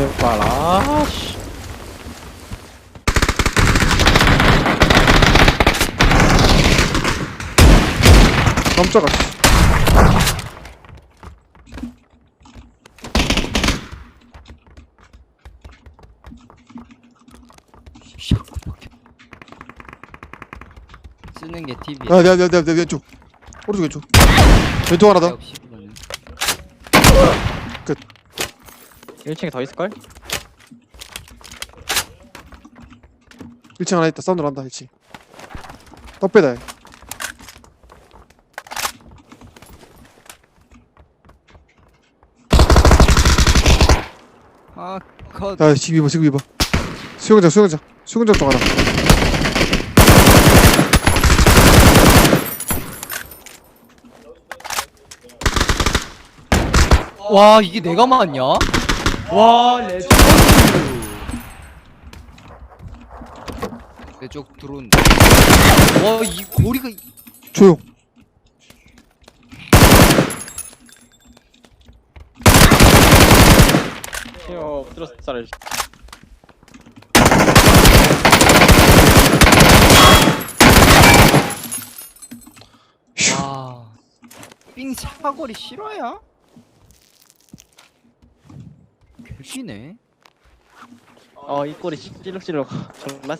제발 아씨 깜짝아 씨. 쓰는 게 TV. 야 내가 내가 내가 내가 왼쪽 오른쪽 왼쪽 왼쪽 하나 더 그거는. 1층에 더 있을걸? 1층 하나 있다 사운드 난다 1층 떡배다 아 컷. 야 지금 2번 지금 2번 수영장 수영장 수영장 쪽 하나 와 이게 내가 맞냐? 와 레전드. 내쪽 드론. 와이 고리가 이- 조용 티어 엎드려서 쌀을 와. 삥 사거리 실화야? 개시네. 어 이 꼬리 찌룩찌룩. 존나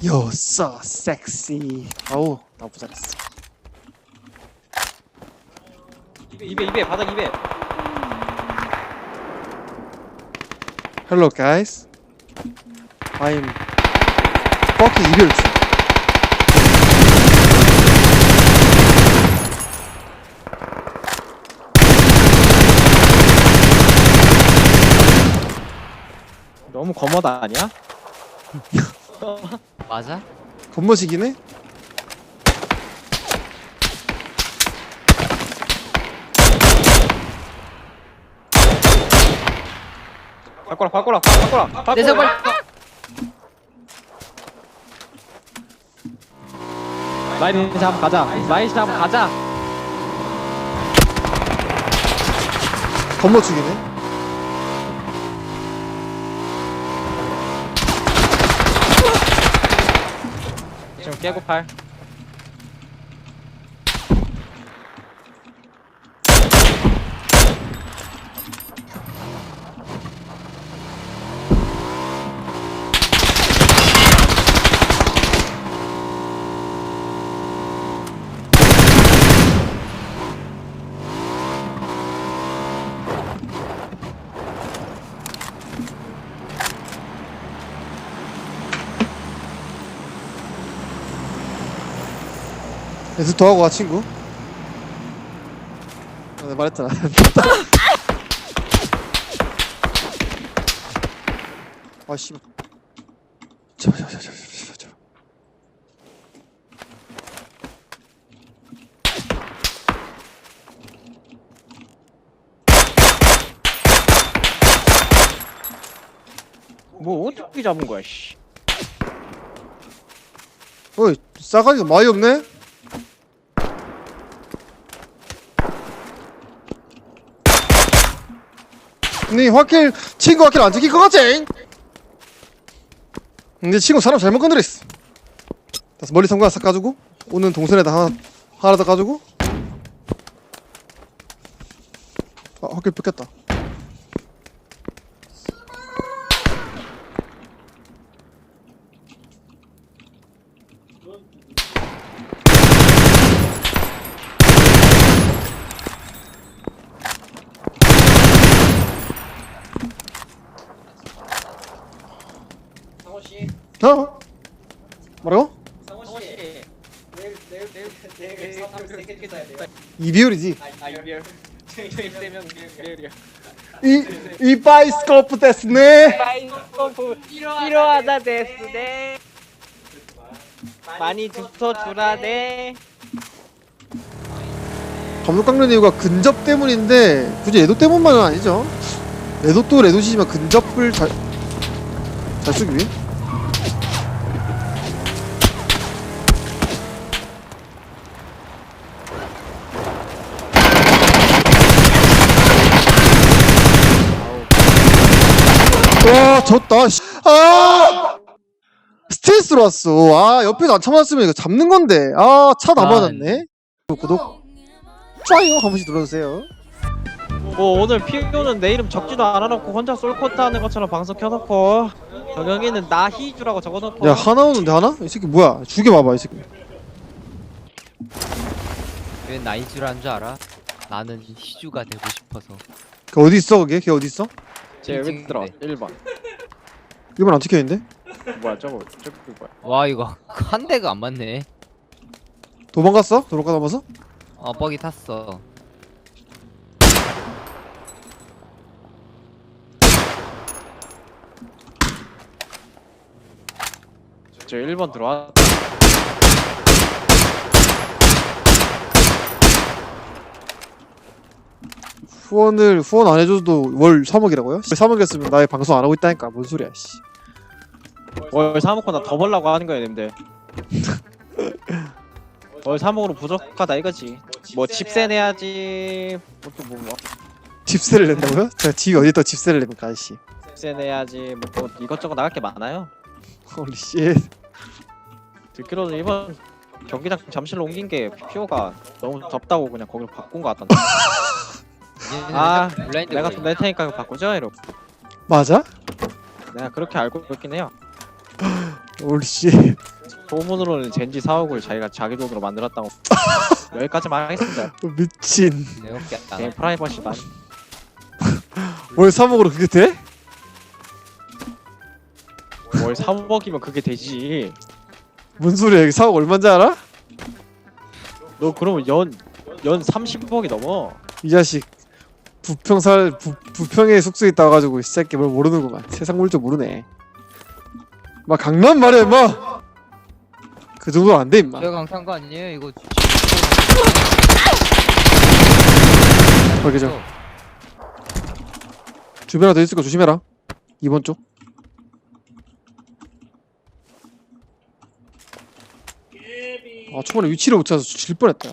You're so sexy. 아우 나쁘지 않았어. 입에 입에 바닥 입에. Hello guys. I'm fucking 이별주 너무 거머다 아니야? 맞아? 겉멋이긴 바꿔라 바꿔라 바꿔라 바꿔라 내 저걸. 라인 잡 가자 라인 잡 가자 지 금 깨고 팔 연습 더 하고 와 친구. 아, 내가 말했잖아. 아 씨발. 뭐 어떻게 잡은 거야 씨. 어이 싸가지가 많이 없네 네 확킬 친구 확킬 안 지킬 것 같지? 근데 친구 사람 잘못 건드렸어. 그래서 멀리 성광 싹 가지고 오는 동선에다 하나 하나 더 가지고. 아 확킬 뺏겼다 어? 뭐라고? 상호 씨. 내일 내일 내일 내일 내일 사람 세개 찍어야 돼요. 이비율이지? 아 이별 저희 세명 내일이요 이 이 바이스코프 데스네. 바이스코프 필요하다 데스네. 많이 주워주라네. 감독 깎는 이유가 근접 때문인데 굳이 레도 때문만은 아니죠. 레도 또 레도시지만 근접을 잘, 잘 쓰기 위해 졌다 씨. 아! 스트레스로 왔어. 아 옆에서 안 참았으면 이거 잡는 건데. 아 차 다 아, 맞았네. 구독. 좋아요 한 번씩 눌러주세요. 뭐 오늘 피오는 내 이름 적지도 않아놓고 혼자 솔코트 하는 것처럼 방송 켜놓고 정영이는 나희주라고 적어놓고. 야 하나 오는데 하나? 이 새끼 뭐야? 죽여봐봐 이 새끼. 왜 나이즈라는 줄 알아? 나는 희주가 되고 싶어서. 걔 어디 있어 그게? 걔 어디 있어? 제 여기 들어 1번 1번 안 찍혀있는데? 뭐야 저거 저거 뭐야 와 이거 한 대가 안 맞네 도망갔어? 도망가 넘어서? 어 뻑이 탔어 저 1번 들어와 후원을 후원 안 해줘도 월 3억이라고요? 3억이었으면 나의 방송 안 하고 있다니까. 뭔 소리야 씨. 월 3억 나더 벌라고 하는 거야 님들. 월 3억으로 부족하다 이거지. 뭐 집세 내야지. 뭐또뭐 뭐, 집세를 낸다고요? 제가 집이 어디 또 집세를 냅니까 아저씨? 집세 내야지. 뭐, 뭐 이것저것 나갈 게 많아요. 홀리 씨 듣기로는 이번 경기장 잠실로 옮긴 게 피오가 너무 덥다고 그냥 거기로 바꾼 거 같던데 아, 블라인드 내가. 돈낼 테니까 그거 바꾸자 이러고. 맞아? 내가 그렇게 알고 있긴 해요. 홀리 씨. 소문으로는 젠지 사옥을 자기가 자기 돈으로 만들었다고. 여기까지만 하겠습니다. 미친. 내 프라이버시다 월 3억으로 그게 돼? 월 3억이면 그게 되지. 뭔 소리야 여기 4억 얼마인지 알아? 너 그러면 연, 연 30억이 넘어. 이 자식 부평살 부, 부평에 숙소에 있다 와가지고 이 새끼 뭘 모르는구만 세상 물줄 모르네. 막 강남 말이야 임마 그 정도 안돼 임마. 저강탄 거 아니에요? 이거 저 주변에 더 있을 거 조심해라. 2번 쪽. 아, 초반에 위치를 못 찾아서 질 뻔했다.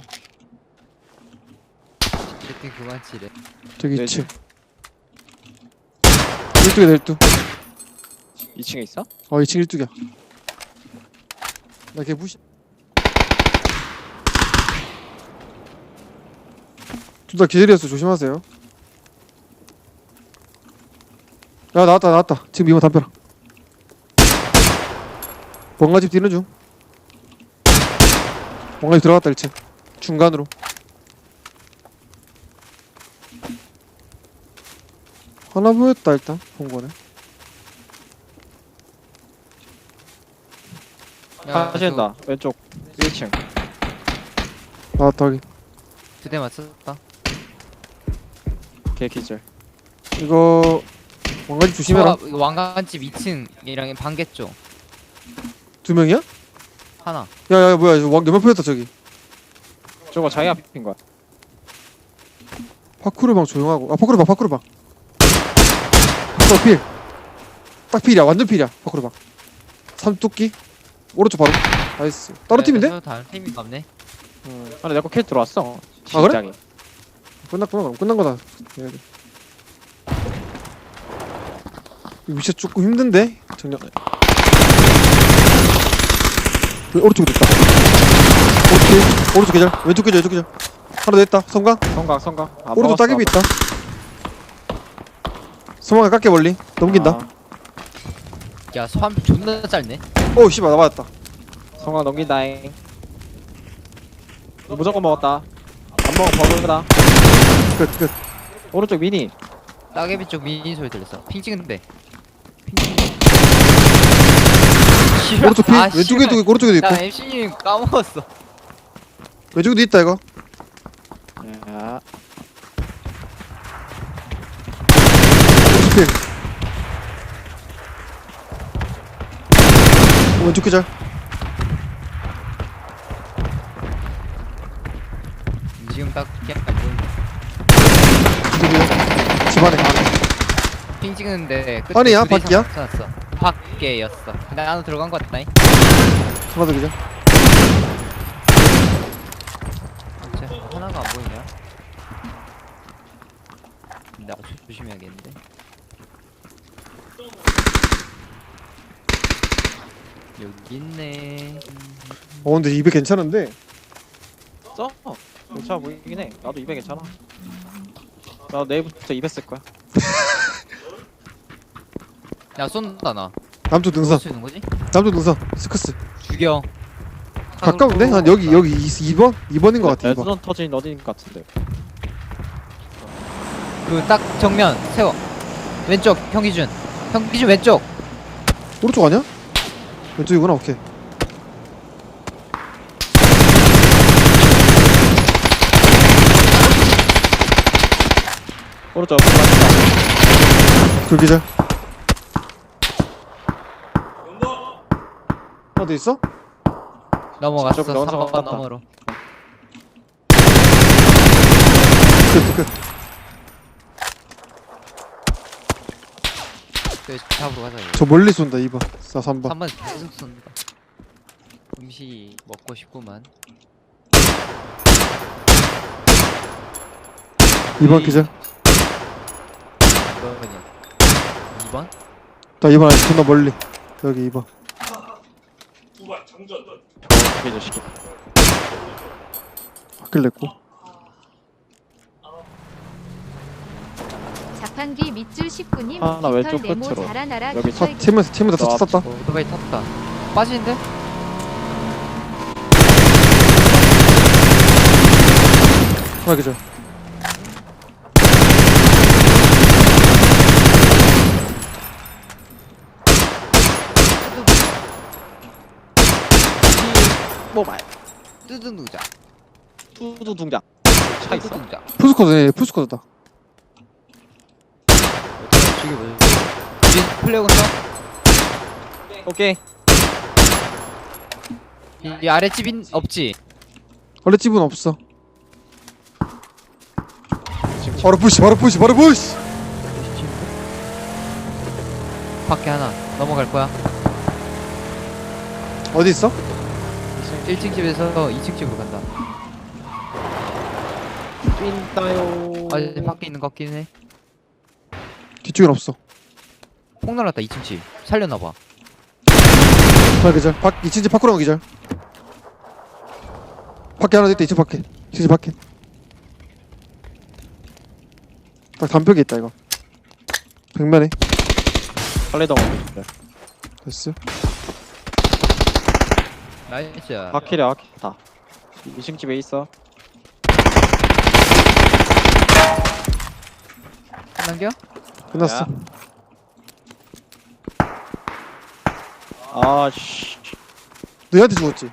채팅 그만 치래 저기 네, 2층. 1뚝에 1뚝. 2층에 있어? 어, 2층 1뚝이야. 나 걔 무시. 둘다 기절이었어. 조심하세요. 야, 나왔다, 나왔다. 지금 이번 담벼라. 뭔가집 뛰는 중. 뭔가집 들어갔다, 1층. 중간으로. 하나 보였다, 일단. 본 거네. 하신다 왼쪽 1층 나왔다, 여기. 두대 맞췄다 개 기절 이거, 뭔가집 조심해라. 저, 이거 왕관집 2층이랑 반개 쪽 두 명이야? 하나 야, 야, 뭐야. 이거 왕, 몇명 보였다, 저기. 저거 자기 앞인 거야 파쿠르 방 조용하고 아 파쿠르 방 파쿠르 방 파쿠르 필. 딱 필이야. 완전 필이야. 파쿠르 방 삼토끼 오른쪽 바로. 나이스. 다른 팀인데? 저 다른 팀이 없네. 아니 내거 킬 들어왔어. 아, 그래? 시장에. 끝났구나. 그럼 끝난 거다. 얘네들. 이 위치 조금 힘든데? 그, 오른쪽에 있다. 오른쪽 오른쪽 계절 왼쪽 계절 왼쪽 계절 하나 더 있다. 성강 성각 성각 안 오른쪽 먹었어. 따개비 있다 성강에 깎게 멀리. 넘긴다. 아, 야 소환 존나 짧네. 오 씨발 나 맞았다. 성각 넘긴다잉. 무조건 먹었다. 안 먹으면 버그다. 끝끝. 오른쪽 미니. 따개비 쪽 미니 소리 들렸어. 핑 찍은데. 핑. 오른쪽 피 아, 왼쪽에도. 있고 오른쪽에도 있고. 나 MC님 까먹었어. 왼쪽에도 있다 이거. 야 오른쪽 피 왼쪽 기절. 지금 딱안 보이네. 집안에. 핑 찍는데 끝에 아니야, 밖이야? 이상 맞춰놨어. 밖에였어. 근데 안으로 들어간 것 같다잉. 하나 더 기절. 진짜 하나가 안 보이냐? 나 조심해야겠는데 여기 있네. 어 근데 200 괜찮은데 써? 괜찮아 보이긴 해 나도 200 괜찮아 나 내일부터 200 쓸 거야 야 쏜다 나. 남쪽 능선 쏠수 있는 거지? 남쪽 능선 스크스 죽여. 가까운데? 한 여기 여기 2, 번 2번인 것 같아 2번 레드넌 터진 어딘 것 같은데 그 딱 정면 세워. 왼쪽 형기준. 형기준 왼쪽. 오른쪽 아니야? 왼쪽이구나 오케이 오른쪽 맞다 불기절 어디 있어? 넘어갔어. 저쪽 넘어서 3번 갔다. 너머로. 끝 끝. 그 잡으러 가자. 이거. 저 멀리 쏜다 2번 자 3번 3번 계속 쏜다. 음식 먹고 싶구만. 2번 기절 2번이야. 2번? 나 2번 아직 존나 멀리 여기 2번 저기 저 시키 바뀔 냈고 자판기 밑줄 19님 아, 나 왼쪽 네모 끝으로. 자라나라 여기 깃털 팀에서 팀에서 다 쐈다 오토바이 탔다. 빠지는데? 하나 기절 모바일 뚜둥 누자. 투두 둥장 차 있어? 누자. 푸스코드네 푸스코드다 저기 뭐야? 뒤에 플레이건 써? 오케이 이, 이 아래 집인 없지? 원래 집은 없어 바로 푸시 바로 푸시 바로 푸시 밖에 하나 넘어갈 거야. 어디 있어? 1층 집에서 2층 집으로 간다. 뛴다요 아, 밖에 있는 것 같긴 해. 뒤쪽엔 없어 폭 날랐다 2층 집. 살렸나 봐. 하나 기절. 밖 2층 집 밖으로 나가 기절. 밖에 하나 더 있다 2층 밖에. 2층 집 밖에. 딱 담벽에 있다 이거. 벽면에. 빨래덩 됐어. 나이스. 아키래 아키 다. 2층 집에 있어. 남겨? 끝났어. 야. 아씨 너 얘한테 죽었지?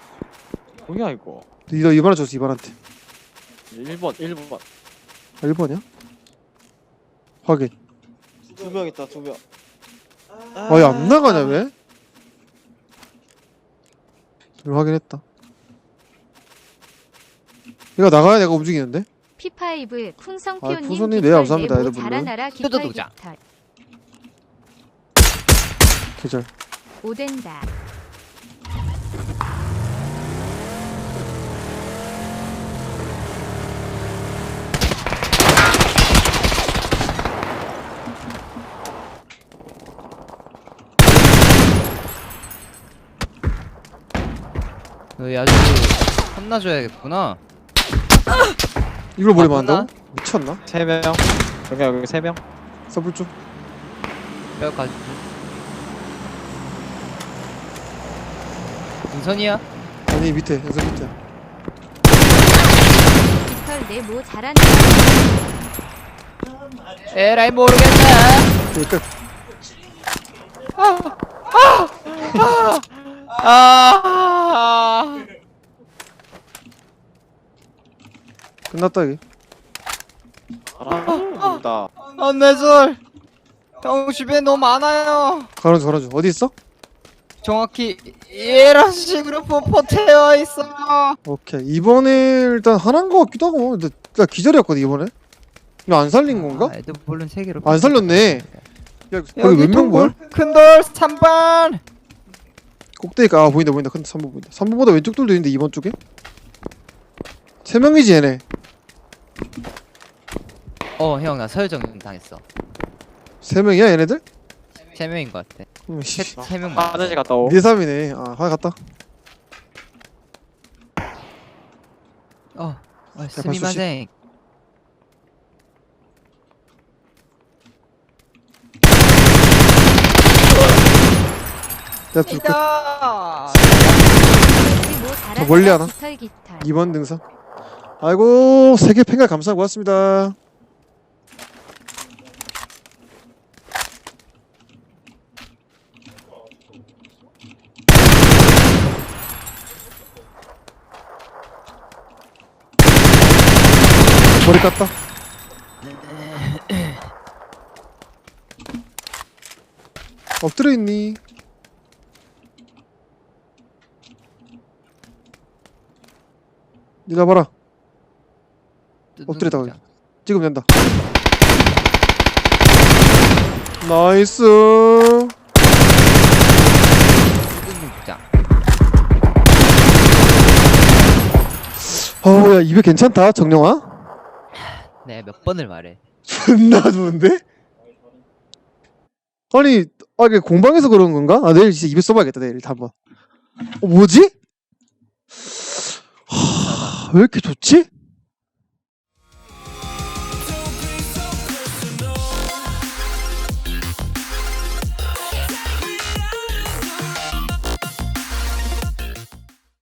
뭐야 이거 너 이- 이번에 줬어 이번한테 1번 1번 아 1번이야? 확인 두 명 있다 두 명 아 얘 안 나가냐 왜? 좀 확인했다 얘가 나가야 내가 움직이는데? P5 풍성 아, 피오님 풍선님, 네, 감사합니다, 여러분들. 자라나라 깃털 뜯어두자. 깃털 계절 오된다 너희 아주 혼나줘야겠구나. 이걸 머리 아, 맞는다고? 미쳤나? 3명 여기 여기 3명 서블 좀 뼈까지. 등선이야? 아니 밑에 연습 밑에 깃털 네모 자라나라 에라이 모르겠네. 여기 끝 아. 끝났다 여기 알아 안내설. 형 주변에 너무 많아요. 가는 중 어디 있어? 정확히 이런 식으로 포포되어 있어. 오케이 이번에 일단 하나인 거 같기도 하고 근데 나 기절이었거든 이번에 이거 안 살린 건가? 아, 애들 물론 세 개로. 안 살렸네 야 거기 몇명 보여? 큰돌 3번. 꼭대기가 아 보인다 보인다 근데 3번 보인다 3번보다 왼쪽 돌도 있는데 2번 쪽에? 세 명이지 얘네 어, 형 나 서여정 당했어. 세 명이야 얘네들? 세 명인 것 같아. 음, 씨. 세명 맞아. 화장실 갔다 오. 2대3이네 아 화가 갔다 어, 어 스미마생. 내가 둘 이다. 뭐더 멀리 하나? 깃털 깃털 2번 등산 아이고 세계 팽가 감사하고 왔습니다 머리 깠다 엎드려 있니? 니가 봐라 엎드렸다. 지금 된다. 나이스. 자, 어우 야 입에 괜찮다 정영아. 네, 몇 번을 말해. 존나 좋은데? 아니 아 이게 공방에서 그런 건가? 아 내일 진짜 입에 써봐야겠다 내일 한번. 어 뭐지? 하, 왜 이렇게 좋지?